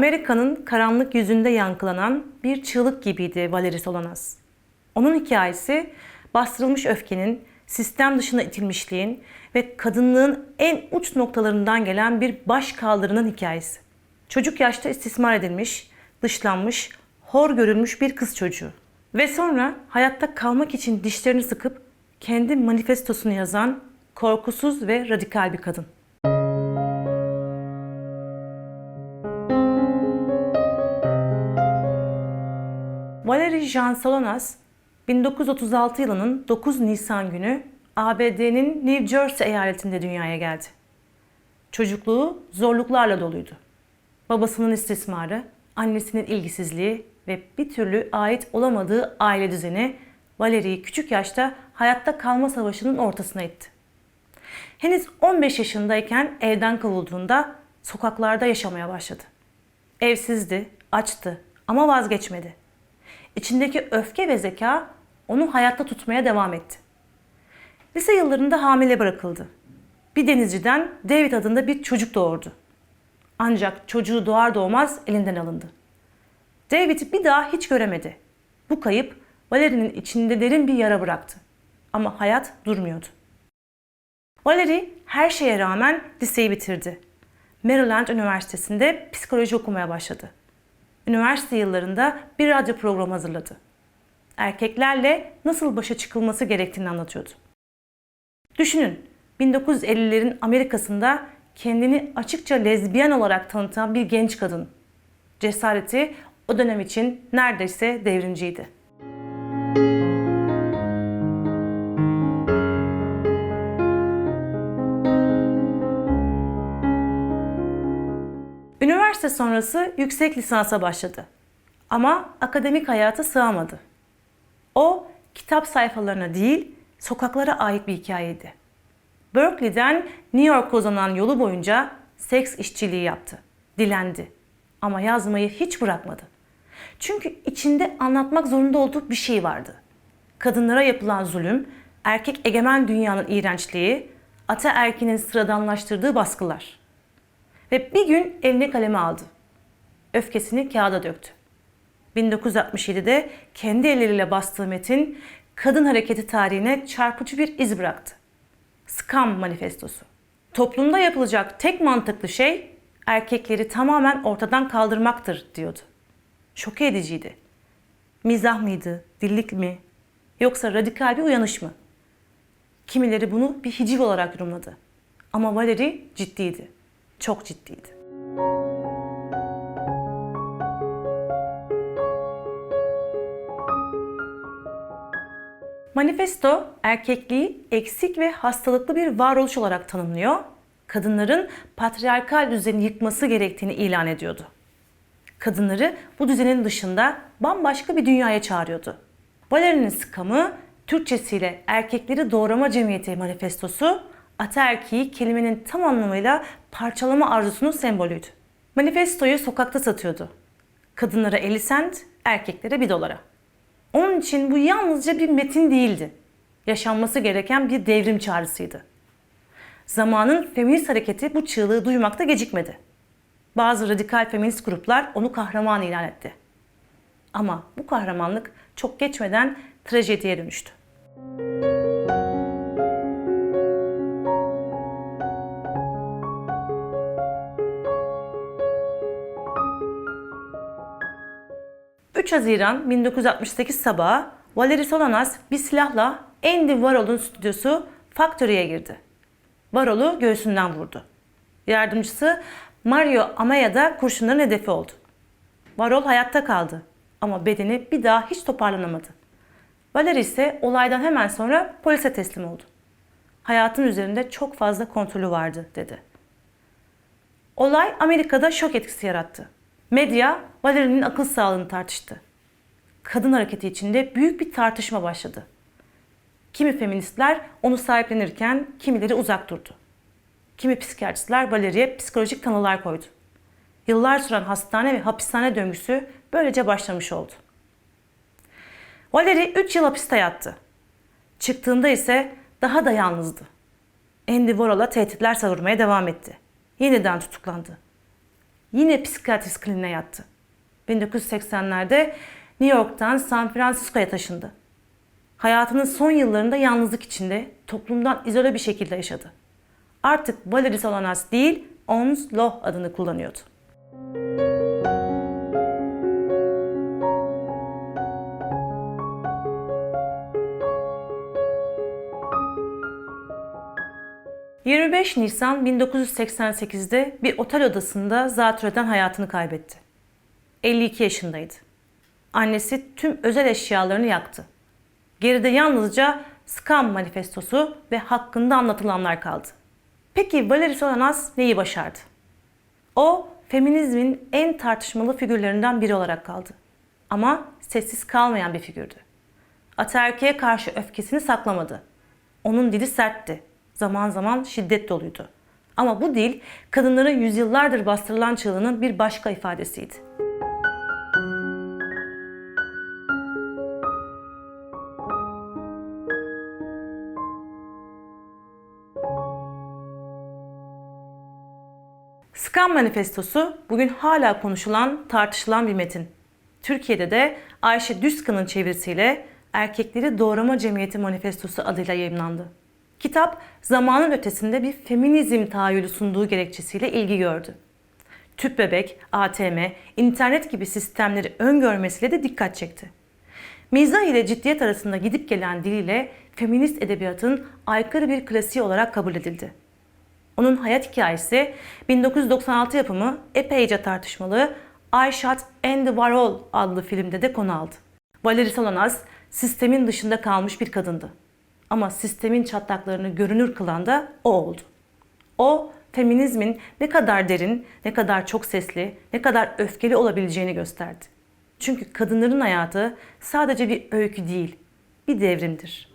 Amerika'nın karanlık yüzünde yankılanan bir çığlık gibiydi Valery Solanas. Onun hikayesi bastırılmış öfkenin, sistem dışına itilmişliğin ve kadınlığın en uç noktalarından gelen bir baş kaldırının hikayesi. Çocuk yaşta istismar edilmiş, dışlanmış, hor görülmüş bir kız çocuğu. Ve sonra hayatta kalmak için dişlerini sıkıp kendi manifestosunu yazan korkusuz ve radikal bir kadın. Valerie Jean Solanas 1936 yılının 9 Nisan günü ABD'nin New Jersey eyaletinde dünyaya geldi. Çocukluğu zorluklarla doluydu. Babasının istismarı, annesinin ilgisizliği ve bir türlü ait olamadığı aile düzeni Valerie'yi küçük yaşta hayatta kalma savaşının ortasına itti. Henüz 15 yaşındayken evden kovulduğunda sokaklarda yaşamaya başladı. Evsizdi, açtı ama vazgeçmedi. İçindeki öfke ve zeka onu hayatta tutmaya devam etti. Lise yıllarında hamile bırakıldı. Bir denizciden David adında bir çocuk doğurdu. Ancak çocuğu doğar doğmaz elinden alındı. David'i bir daha hiç göremedi. Bu kayıp Valerie'nin içinde derin bir yara bıraktı. Ama hayat durmuyordu. Valerie her şeye rağmen liseyi bitirdi. Maryland Üniversitesi'nde psikoloji okumaya başladı. Üniversite yıllarında bir radyo programı hazırladı. Erkeklerle nasıl başa çıkılması gerektiğini anlatıyordu. Düşünün, 1950'lerin Amerika'sında kendini açıkça lezbiyen olarak tanıtan bir genç kadın. Cesareti o dönem için neredeyse devrimciydi. Üniversite sonrası yüksek lisansa başladı. Ama akademik hayata sığamadı. O kitap sayfalarına değil, sokaklara ait bir hikayeydi. Berkeley'den New York'a uzanan yolu boyunca seks işçiliği yaptı, dilendi. Ama yazmayı hiç bırakmadı. Çünkü içinde anlatmak zorunda olduğu bir şey vardı. Kadınlara yapılan zulüm, erkek egemen dünyanın iğrençliği, ataerkinin sıradanlaştırdığı baskılar. Ve bir gün eline kalemi aldı. Öfkesini kağıda döktü. 1967'de kendi elleriyle bastığı metin kadın hareketi tarihine çarpıcı bir iz bıraktı. Scam manifestosu. Toplumda yapılacak tek mantıklı şey erkekleri tamamen ortadan kaldırmaktır diyordu. Şok ediciydi. Mizah mıydı, dillik mi yoksa radikal bir uyanış mı? Kimileri bunu bir hiciv olarak yorumladı. Ama Valeri ciddiydi. Çok ciddiydi. Manifesto erkekliği eksik ve hastalıklı bir varoluş olarak tanımlıyor. Kadınların patriarkal düzeni yıkması gerektiğini ilan ediyordu. Kadınları bu düzenin dışında bambaşka bir dünyaya çağırıyordu. Valeri'nin sıkamı Türkçesiyle Erkekleri Doğrama Cemiyeti manifestosu ataerkiyi kelimenin tam anlamıyla parçalama arzusunun sembolüydü. Manifestoyu sokakta satıyordu. Kadınlara 50 sent, erkeklere 1 dolara. Onun için bu yalnızca bir metin değildi. Yaşanması gereken bir devrim çağrısıydı. Zamanın feminist hareketi bu çığlığı duymakta gecikmedi. Bazı radikal feminist gruplar onu kahraman ilan etti. Ama bu kahramanlık çok geçmeden trajediye dönüştü. ...3 Haziran 1968 sabahı Valery Solanas bir silahla Andy Warhol'un stüdyosu Factory'e girdi. Warhol'u göğsünden vurdu. Yardımcısı Mario Amaya da kurşunların hedefi oldu. Warhol hayatta kaldı ama bedeni bir daha hiç toparlanamadı. Valery ise olaydan hemen sonra polise teslim oldu. Hayatın üzerinde çok fazla kontrolü vardı dedi. Olay Amerika'da şok etkisi yarattı. Medya Valery'nin akıl sağlığını tartıştı. Kadın hareketi içinde büyük bir tartışma başladı. Kimi feministler onu sahiplenirken kimileri uzak durdu. Kimi psikiyatristler Valeriye psikolojik tanılar koydu. Yıllar süren hastane ve hapishane döngüsü böylece başlamış oldu. Valeri 3 yıl hapiste yattı. Çıktığında ise daha da yalnızdı. Andy Warhol'a tehditler savurmaya devam etti. Yeniden tutuklandı. yine psikiyatrist kliniğine yattı. 1980'lerde New York'tan San Francisco'ya taşındı. Hayatının son yıllarında yalnızlık içinde toplumdan izole bir şekilde yaşadı. Artık Valerie Solanas değil, Ons Loh adını kullanıyordu. ...25 Nisan 1988'de bir otel odasında zatürreden hayatını kaybetti. 52 yaşındaydı. Annesi tüm özel eşyalarını yaktı. Geride yalnızca Scam manifestosu ve hakkında anlatılanlar kaldı. Peki Valerie Solanas neyi başardı? O, feminizmin en tartışmalı figürlerinden biri olarak kaldı. Ama sessiz kalmayan bir figürdü. Ataerkiye karşı öfkesini saklamadı. Onun dili sertti. Zaman zaman şiddet doluydu. Ama bu dil kadınların yüzyıllardır bastırılan çığlığının bir başka ifadesiydi. Scam Manifestosu bugün hala konuşulan, tartışılan bir metin. Türkiye'de de Ayşe Düzkan'ın çevirisiyle Erkekleri Doğrama Cemiyeti Manifestosu adıyla yayımlandı. Kitap zamanın ötesinde bir feminizm tahayyülü sunduğu gerekçesiyle ilgi gördü. Tüp bebek, ATM, internet gibi sistemleri öngörmesiyle de dikkat çekti. Mizah ile ciddiyet arasında gidip gelen diliyle feminist edebiyatın aykırı bir klasiği olarak kabul edildi. Onun hayat hikayesi 1996 yapımı epeyce tartışmalı I Shot Andy Warhol adlı filmde de konu aldı. Valerie Solanas sistemin dışında kalmış bir kadındı. Ama sistemin çatlaklarını görünür kılan da o oldu. O feminizmin ne kadar derin, ne kadar çok sesli, ne kadar öfkeli olabileceğini gösterdi. Çünkü kadınların hayatı sadece bir öykü değil, bir devrimdir.